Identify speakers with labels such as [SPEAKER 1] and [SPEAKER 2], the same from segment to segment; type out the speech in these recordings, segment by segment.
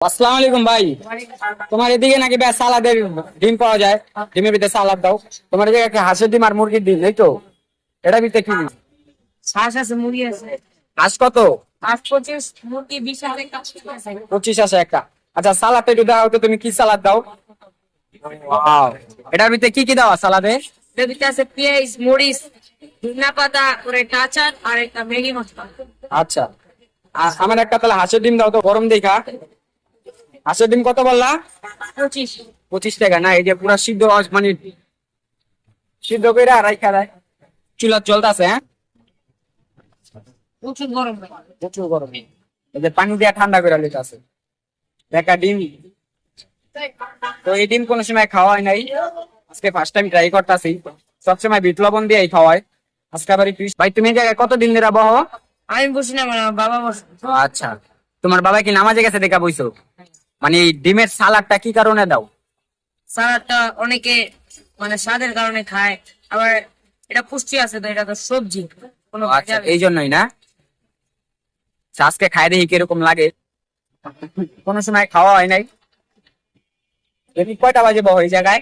[SPEAKER 1] আসসালামু আলাইকুম ভাই। তোমার এদিকে নাকি সালাদের ডিম পাওয়া যায়। ডিমের ভিতরে সালাদ দাও। তোমার এদিকে একটা হাঁসের ডিম আর মুরগির ডিম এই তো। এটা ভিতরে কি
[SPEAKER 2] আছে আছে।
[SPEAKER 1] হাঁস কত?
[SPEAKER 2] পঁচিশ মুরগি বিশ হাজার
[SPEAKER 1] পঁচিশ আছে একটা। আচ্ছা একটু দাও তো তুমি কি সালাদ দাও. এটার ভিতরে কি কি দাও সালাদে?
[SPEAKER 2] ভিতরে আছে পেঁয়াজ মরিচ ধনিয়া পাতা করে আর একটা ম্যাগি মশলা।
[SPEAKER 1] আচ্ছা। আর আমার একটা তাহলে হাঁসের ডিম দাও তো গরম দেখা। হাঁসের ডিম কত বললা?
[SPEAKER 2] পঁচিশ।
[SPEAKER 1] পঁচিশ টাকা। না এই যে পুরা সিদ্ধ মানে সিদ্ধ করে আর রাইখা দেয় চুলা চলতেছে হ্যাঁ?
[SPEAKER 2] প্রচুর গরম
[SPEAKER 1] প্রচুর গরম। এই যে পানি দিয়ে ঠান্ডা করে দেখা ডিম। তো এই ডিম কোনো সময় খাওয়া হয় নাই। আজকে ফার্স্ট টাইম ট্রাই করতেছি। সবসময় বিট লবণ দিয়েই খাওয়ায়। আজকে আবার একটু ভাই তুমি জায়গায় কতদিন ধরে বহ?
[SPEAKER 2] আমি বসি না বাবা বসে।
[SPEAKER 1] আচ্ছা। তোমার বাবা কি নামাজে গেছে দেখা বইছো? মানে এই ডিমের সালাডটা কি কারণে দাও?
[SPEAKER 2] সালাদটা অনেকে মানে স্বাদের কারণে খায় আবার এটা পুষ্টি আছে তো এটা তো সবজি কোনো
[SPEAKER 1] আচ্ছা এই জন্যই না? আচ্ছা, আজকে খাই দেখি কীরকম লাগে। কোনো সময় খাওয়া হয় নাই? তুমি কয়টা বাজে বহ এই জায়গায়?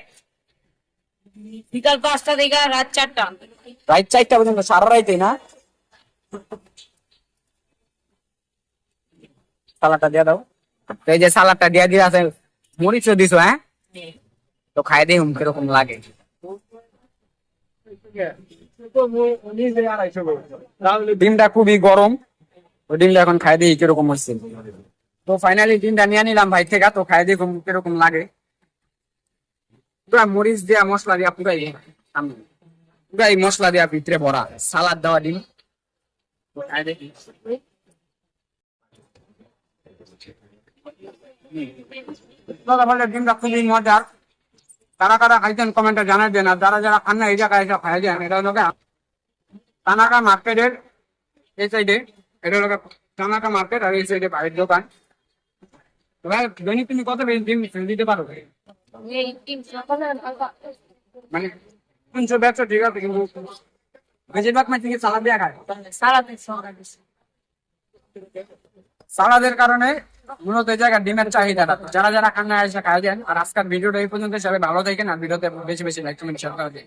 [SPEAKER 2] বিকাল পাঁচটা থেকে রাত চারটা।
[SPEAKER 1] রাত চারটা পর্যন্ত সারা রাইতে না? সালাডটা দিয়ে দাও। তো এই যে সালাডটা দিয়ে দিয়ে আছে মরিচও দিছো হ্যাঁ? তো খাই দেখি কীরকম লাগে? ডিমটা খুবই গরম ওই ডিমটা এখন খাই দেখি কীরকম হচ্ছে? তো ফাইনালি ডিমটা নিয়ে নিলাম ভাই থেকে তো খাই দেখুন কীরকম লাগে? পুরা মরিচ দিয়া মশলা দিয়া পুরাই পুরাই মশলা দিয়া ভিতরে ভরা। সালাদ দেওয়া ডিম। খাই দেখি ডিমটা খুবই মজার। কারা কারা খাইছেন কমেন্টে জানাই দেন আর যারা যারা খান না এই জায়গায় এসে খাই দেন। এটা হলো গিয়ে মার্কেটের এই সাইডে এটা হলো গিয়ে মার্কেট আর এই সাইডে বাইরের দোকান। ভাই দৈনিক তুমি কত ডিম দিতে পারো? মানে তিনশো ব্যবসা ঠিক আছে কিন্তু বেশিরভাগ থেকে সালাদ দেওয়া খায়।
[SPEAKER 2] সকাল
[SPEAKER 1] সালাদের কারণে মূলত এই জায়গায় ডিমের চাহিদাটা যারা যারা খান্না এসে খাই দেন আর আজকাল ভিডিওটা এই পর্যন্ত সবাই ভালো থাকেন, আর ভিডিওতে বেশি বেশি লাইক কমেন্ট শেয়ার করে দিন।